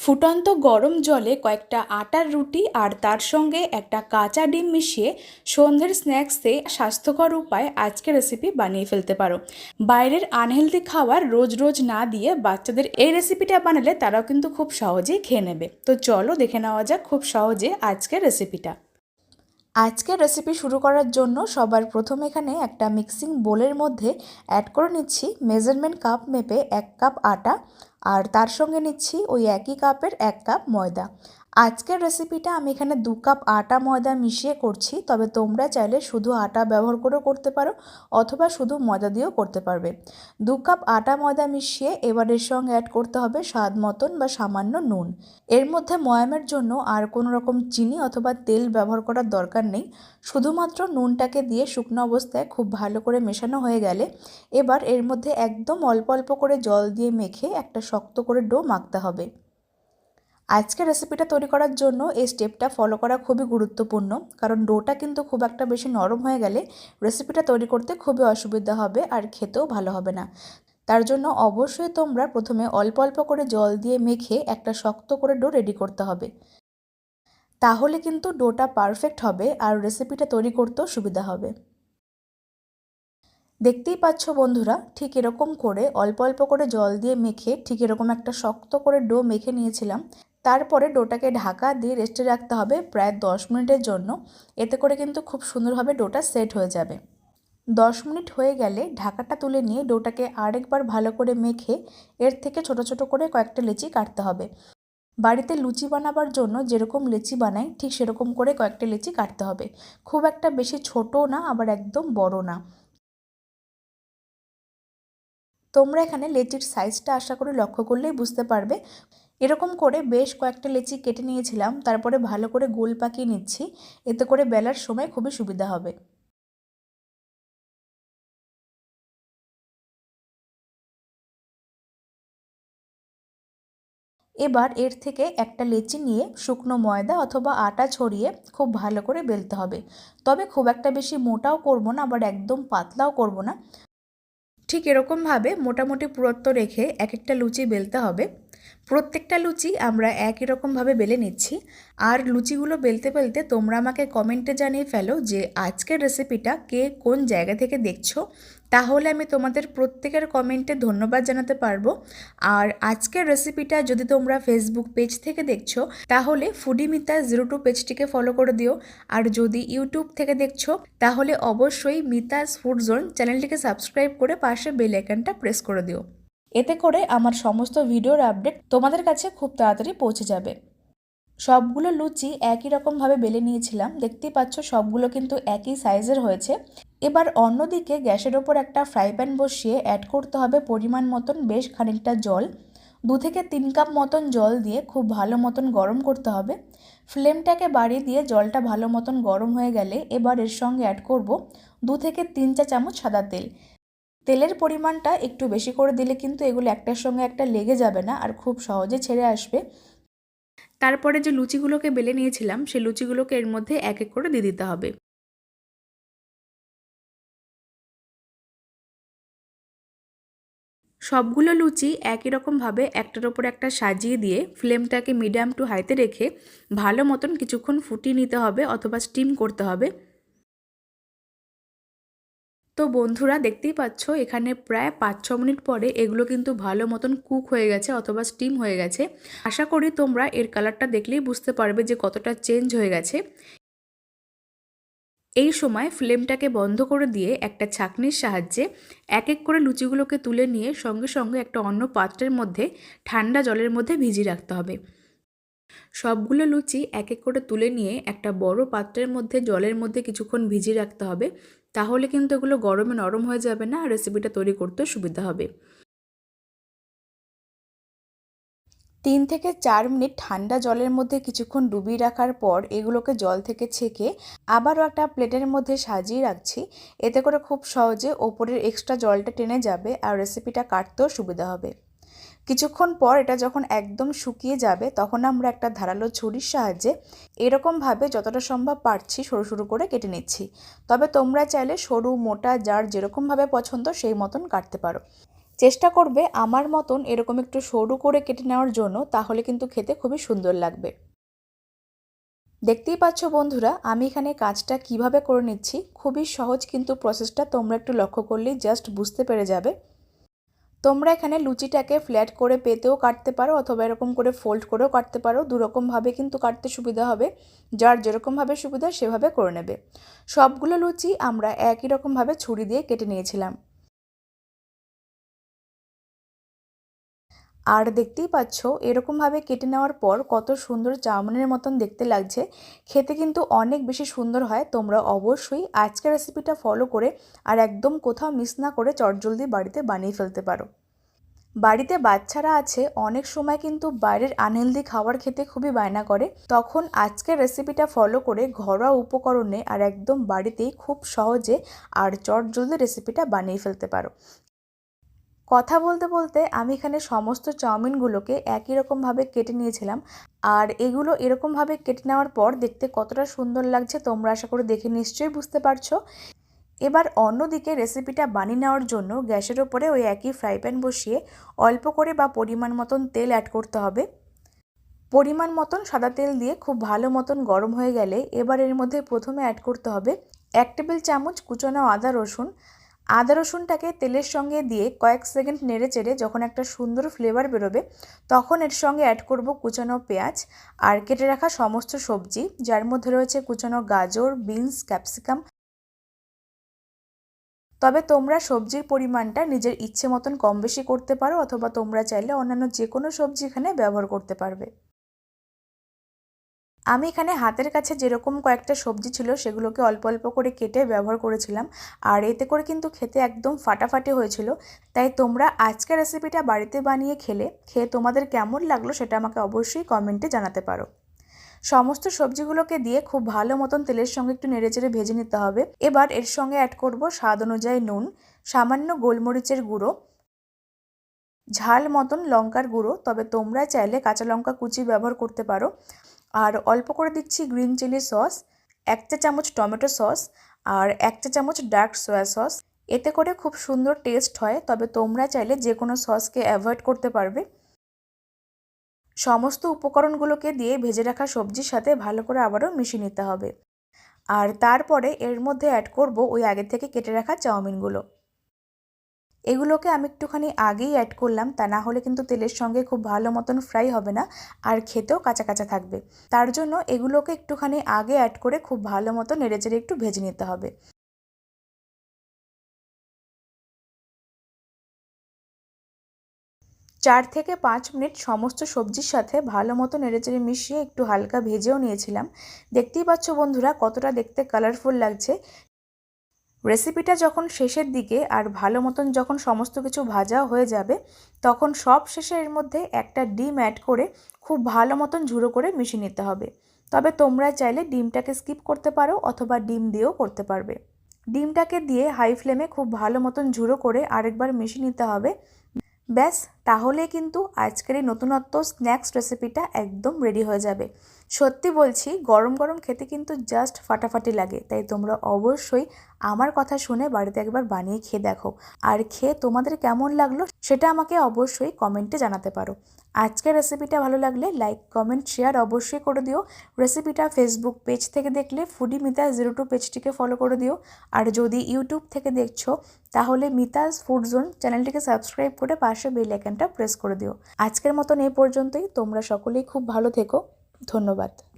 ফুটন্ত গরম জলে কয়েকটা আটার রুটি আর তার সঙ্গে একটা কাঁচা ডিম মিশিয়ে সন্ধ্যের স্ন্যাক্সে স্বাস্থ্যকর উপায় আজকে রেসিপি বানিয়ে ফেলতে পারো। বাইরের আনহেলদি খাবার রোজ রোজ না দিয়ে বাচ্চাদের এই রেসিপিটা বানালে তারাও কিন্তু খুব সহজেই খেয়ে নেবে। তো চলো দেখে নেওয়া যাক খুব সহজে আজকের রেসিপিটা আজকের রেসিপি শুরু করার জন্য সবার প্রথম এখানে একটা মিক্সিং বোলের মধ্যে অ্যাড করে নিচ্ছি মেজারমেন্ট কাপ মেপে এক কাপ আটা আর তার সঙ্গে নিচ্ছি ওই একই কাপের এক কাপ ময়দা। আজকের রেসিপিটা আমি এখানে দু কাপ আটা ময়দা মিশিয়ে করছি। তবে তোমরা চাইলে শুধু আটা ব্যবহার করেও করতে পারো, অথবা শুধু ময়দা দিয়েও করতে পারবে। দু কাপ আটা ময়দা মিশিয়ে এবার এর সঙ্গে অ্যাড করতে হবে স্বাদ মতন বা সামান্য নুন। এর মধ্যে ময়ামের জন্য আর কোনো রকম চিনি অথবা তেল ব্যবহার করার দরকার নেই। শুধুমাত্র নুনটাকে দিয়ে শুকনো অবস্থায় খুব ভালো করে মেশানো হয়ে গেলে এবার এর মধ্যে একদম অল্প অল্প করে জল দিয়ে মেখে একটা শক্ত করে ডো মাখতে হবে। আজকে রেসিপিটা তৈরি করার জন্য এই স্টেপটা ফলো করা খুবই গুরুত্বপূর্ণ, কারণ ডোটা কিন্তু খুব একটা বেশি নরম হয়ে গেলে রেসিপিটা তৈরি করতে খুবই অসুবিধা হবে আর খেতেও ভালো হবে না। তার জন্য অবশ্যই তোমরা প্রথমে অল্প অল্প করে জল দিয়ে মেখে একটা শক্ত করে ডো রেডি করতে হবে। তাহলে কিন্তু ডোটা পারফেক্ট হবে আর রেসিপিটা তৈরি করতেও সুবিধা হবে। দেখতেই পাচ্ছ বন্ধুরা, ঠিক এরকম করে অল্প অল্প করে জল দিয়ে মেখে ঠিক এরকম একটা শক্ত করে ডো মেখে নিয়েছিলাম। তারপরে ডোটাকে ঢাকা দিয়ে রেস্টে রাখতে হবে প্রায় দশ মিনিটের জন্য। এতে করে কিন্তু খুব সুন্দরভাবে ডোটা সেট হয়ে যাবে। দশ মিনিট হয়ে গেলে ঢাকাটা তুলে নিয়ে ডোটাকে আরেকবার ভালো করে মেখে এর থেকে ছোট ছোট করে কয়েকটা লেচি কাটতে হবে। বাড়িতে লুচি বানাবার জন্য যেরকম লেচি বানাই, ঠিক সেরকম করে কয়েকটা লেচি কাটতে হবে। খুব একটা বেশি ছোটও না, আবার একদম বড় না। তোমরা এখানে লেচির সাইজটা আশা করি লক্ষ্য করলেই বুঝতে পারবে। এরকম করে বেশ কয়েকটা লেচি কেটে নিয়েছিলাম, তারপরে ভালো করে গোল পাকিয়ে নিচ্ছি, এতে করে বেলার সময় খুবই সুবিধা হবে। এবার এর থেকে একটা লেচি নিয়ে শুকনো ময়দা অথবা আটা ছড়িয়ে খুব ভালো করে বেলতে হবে। তবে খুব একটা বেশি মোটাও করব না, আবার একদম পাতলাও করব না। ঠিক এরকমভাবে মোটামুটি পুরত্ব রেখে এক একটা লুচি বেলতে হবে। প্রত্যেকটা লুচি আমরা একই রকমভাবে বেলে নিচ্ছি। আর লুচিগুলো বেলতে বেলতে তোমরা আমাকে কমেন্টে জানিয়ে ফেলো যে আজকের রেসিপিটা কে কোন জায়গা থেকে দেখছ। তাহলে আমি তোমাদের প্রত্যেকের কমেন্টে ধন্যবাদ জানাতে পারব। আর আজকের রেসিপিটা যদি তোমরা ফেসবুক পেজ থেকে দেখছ, তাহলে ফুডিমিতা জিরো টু পেজটিকে ফলো করে দিও। আর যদি ইউটিউব থেকে দেখছ, তাহলে অবশ্যই মিতাস ফুড জোন চ্যানেলটিকে সাবস্ক্রাইব করে পাশে বেল আইকনটা প্রেস করে দিও। এতে করে আমার সমস্ত ভিডিওর আপডেট তোমাদের কাছে খুব তাড়াতাড়ি পৌঁছে যাবে। সবগুলো লুচি একই রকমভাবে বেলে নিয়েছিলাম। দেখতেই পাচ্ছ সবগুলো কিন্তু একই সাইজের হয়েছে। এবার অন্যদিকে গ্যাসের ওপর একটা ফ্রাই প্যান বসিয়ে অ্যাড করতে হবে পরিমাণ মতন বেশ খানিকটা জল। দু থেকে তিন কাপ মতন জল দিয়ে খুব ভালো মতন গরম করতে হবে। ফ্লেমটাকে বাড়িয়ে দিয়ে জলটা ভালো মতন গরম হয়ে গেলে এবার এর সঙ্গে অ্যাড করব দু থেকে তিন চা চামচ সাদা তেল। তেলের পরিমাণটা একটু বেশি করে দিলে কিন্তু এগুলো একটার সঙ্গে একটা লেগে যাবে না আর খুব সহজে ছেড়ে আসবে। তারপরে যে লুচিগুলোকে বেলে নিয়েছিলাম, সেই লুচিগুলোকে এর মধ্যে এক এক করে দিয়ে দিতে হবে। সবগুলো লুচি একই রকমভাবে একটার ওপর একটা সাজিয়ে দিয়ে ফ্লেমটাকে মিডিয়াম টু হাইতে রেখে ভালো মতন কিছুক্ষণ ফুটিয়ে নিতে হবে অথবা স্টিম করতে হবে। তো বন্ধুরা দেখতেই পাচ্ছ, এখানে প্রায় পাঁচ ছ মিনিট পরে এগুলো কিন্তু ভালো মতন কুক হয়ে গেছে অথবা স্টিম হয়ে গেছে। আশা করি তোমরা এর কালারটা দেখলেই বুঝতে পারবে যে কতটা চেঞ্জ হয়ে গেছে। এই সময় ফ্লেমটাকে বন্ধ করে দিয়ে একটা ছাকনির সাহায্যে এক এক করে লুচিগুলোকে তুলে নিয়ে সঙ্গে সঙ্গে একটা অন্য পাত্রের মধ্যে ঠান্ডা জলের মধ্যে ভিজিয়ে রাখতে হবে। সবগুলো লুচি এক এক করে তুলে নিয়ে একটা বড় পাত্রের মধ্যে, জলের মধ্যে কিছুক্ষণ ভিজিয়ে রাখতে হবে। তাহলে কিন্তু এগুলো গরমে নরম হয়ে যাবে না, আর রেসিপিটা তৈরি করতে সুবিধা হবে। তিন থেকে চার মিনিট ঠান্ডা জলের মধ্যে কিছুক্ষণ ডুবিয়ে রাখার পর এগুলোকে জল থেকে ছেঁকে আবারও একটা প্লেটের মধ্যে সাজিয়ে রাখছি। এতে করে খুব সহজে ওপরের এক্সট্রা জলটা টেনে যাবে, আর রেসিপিটা কাটতেও সুবিধা হবে। কিছুক্ষণ পর এটা যখন একদম শুকিয়ে যাবে, তখন আমরা একটা ধারালো ছুরির সাহায্যে এরকমভাবে যতটা সম্ভব পারছি সরু সরু করে কেটে নিচ্ছি। তবে তোমরা চাইলে সরু, মোটা, যার যেরকমভাবে পছন্দ সেই মতন কাটতে পারো। চেষ্টা করবে আমার মতন এরকম একটু সরু করে কেটে নেওয়ার জন্য, তাহলে কিন্তু খেতে খুবই সুন্দর লাগবে। দেখতেই পাচ্ছ বন্ধুরা, আমি এখানে কাজটা কীভাবে করে নিচ্ছি? খুবই সহজ কিন্তু প্রসেসটা তোমরা একটু লক্ষ্য করলেই জাস্ট বুঝতে পেরে যাবে। তোমরা এখানে লুচিটাকে ফ্ল্যাট করে পেতেও কাটতে পারো অথবা এরকম করে ফোল্ড করেও কাটতে পারো। দুরকমভাবে কিন্তু কাটতে সুবিধা হবে। যার যেরকমভাবে সুবিধা সেভাবে করে নেবে। সবগুলো লুচি আমরা একই রকমভাবে ছুরি দিয়ে কেটে নিয়েছিলাম। আর দেখতেই পাচ্ছ, এরকমভাবে কেটে নেওয়ার পর কত সুন্দর চাউমিনের মতন দেখতে লাগছে। খেতে কিন্তু অনেক বেশি সুন্দর হয়, তোমরা অবশ্যই আজকের রেসিপিটা ফলো করে আর একদম কোথাও মিস না করে চটজলদি বাড়িতে বানিয়ে ফেলতে পারো। বাড়িতে বাচ্চারা আছে, অনেক সময় কিন্তু বাইরের আনহেলদি খাবার খেতে খুবই বায়না করে। তখন আজকের রেসিপিটা ফলো করে ঘরোয়া উপকরণে আর একদম বাড়িতেই খুব সহজে আর চট জলদি রেসিপিটা বানিয়ে ফেলতে পারো। কথা বলতে বলতে আমি এখানে সমস্ত চাউমিনগুলোকে একই রকমভাবে কেটে নিয়েছিলাম। আর এগুলো এরকমভাবে কেটে নেওয়ার পর দেখতে কতটা সুন্দর লাগছে তোমরা আশা করে দেখে নিশ্চয়ই বুঝতে পারছ। এবার অন্যদিকে রেসিপিটা বানিয়ে নেওয়ার জন্য গ্যাসের ওপরে ওই একই ফ্রাই প্যান বসিয়ে অল্প করে বা পরিমাণ মতন তেল অ্যাড করতে হবে। পরিমাণ মতন সাদা তেল দিয়ে খুব ভালো মতন গরম হয়ে গেলে এবার এর মধ্যে প্রথমে অ্যাড করতে হবে এক টেবিল চামচ কুচনো আদা রসুন আদা রসুনটাকে তেলের সঙ্গে দিয়ে কয়েক সেকেন্ড নেড়ে চেড়ে যখন একটা সুন্দর ফ্লেভার বেরোবে, তখন এর সঙ্গে অ্যাড করব কুচানো পেঁয়াজ আর কেটে রাখা সমস্ত সবজি, যার মধ্যে রয়েছে কুচানো গাজর বিনস ক্যাপসিকাম তবে তোমরা সবজির পরিমাণটা নিজের ইচ্ছে মতন কম বেশি করতে পারো অথবা তোমরা চাইলে অন্যান্য যে কোনো সবজি এখানে ব্যবহার করতে পারবে। আমি এখানে হাতের কাছে যেরকম কয়েকটা সবজি ছিল সেগুলোকে অল্প অল্প করে কেটে ব্যবহার করেছিলাম। আর এতে করে কিন্তু খেতে একদম ফাটাফাটি হয়েছিল। তাই তোমরা আজকের রেসিপিটা বাড়িতে বানিয়ে খেলে, খেয়ে তোমাদের কেমন লাগল সেটা আমাকে অবশ্যই কমেন্টে জানাতে পারো। সমস্ত সবজিগুলোকে দিয়ে খুব ভালো মতন তেলের সঙ্গে একটু নেড়েচেড়ে ভেজে নিতে হবে। এবার এর সঙ্গে অ্যাড করব স্বাদ অনুযায়ী নুন, সামান্য গোলমরিচের গুঁড়ো, ঝাল মতন লঙ্কার গুঁড়ো। তবে তোমরা চাইলে কাঁচা লঙ্কা কুচি ব্যবহার করতে পারো। আর অল্প করে দিচ্ছি গ্রিন চিলি সস, এক চা চামচ টমেটো সস আর এক চা চামচ ডার্ক সয়া সস। এতে করে খুব সুন্দর টেস্ট হয়, তবে তোমরা চাইলে যে কোনো সসকে অ্যাভয়েড করতে পারবে। সমস্ত উপকরণগুলোকে দিয়ে ভেজে রাখা সবজির সাথে ভালো করে আবারও মিশিয়ে নিতে হবে। আর তারপরে এর মধ্যে অ্যাড করব ওই আগে থেকে কেটে রাখা চাউমিনগুলো। এগুলোকে আমি একটুখানি আগেই অ্যাড করলাম, তা না হলে কিন্তু তেলের সঙ্গে খুব ভালো মতন ফ্রাই হবে না আর খেতেও কাঁচা কাঁচা থাকবে। তার জন্য এগুলোকে একটুখানি আগে অ্যাড করে খুব ভালো মতো নেড়েচেড়ে একটু ভেজে নিতে হবে। চার থেকে পাঁচ মিনিট সমস্ত সবজির সাথে ভালো মতো নেড়েচেড়ে মিশিয়ে একটু হালকা ভেজেও নিয়েছিলাম। দেখতেই পাচ্ছ বন্ধুরা, কতটা দেখতে কালারফুল লাগছে। রেসিপিটা যখন শেষের দিকে আর ভালো মতন যখন সমস্ত কিছু ভাজা হয়ে যাবে, তখন সব শেষে এর মধ্যে একটা ডিম অ্যাড করে খুব ভালো মতন ঝুড়ো করে মিশিয়ে নিতে হবে। তবে তোমরা চাইলে ডিমটাকে স্কিপ করতে পারো অথবা ডিম দিয়েও করতে পারবে। ডিমটাকে দিয়ে হাই ফ্লেমে খুব ভালো মতন ঝুড়ো করে আরেকবার মিশিয়ে নিতে হবে। ব্যাস তাহলে কিন্তু আজকের এই নতুনত্ব স্ন্যাক্স রেসিপিটা একদম রেডি হয়ে যাবে। সত্যি বলছি, গরম গরম খেতে কিন্তু জাস্ট ফাটাফাটি লাগে, তাই তোমরা অবশ্যই আমার কথা শুনে বাড়িতে একবার বানিয়ে খেয়ে দেখো। আর খেয়ে তোমাদের কেমন লাগল সেটা আমাকে অবশ্যই কমেন্টে জানাতে পারো। আজকের রেসিপিটা ভালো লাগলে লাইক কমেন্ট শেয়ার অবশ্যই করে দিও। রেসিপিটা ফেসবুক পেজ থেকে দেখলে ফুডি মিতা জিরো টু পেজটিকে ফলো করে দিও। আর যদি ইউটিউব থেকে দেখছ, তাহলে মিতাজ ফুড জোন চ্যানেলটিকে সাবস্ক্রাইব করে পাশে বেল আইকনটা প্রেস করে দিও। আজকের মতন এই পর্যন্তই। তোমরা সকলেই খুব ভালো থেকো। ধন্যবাদ।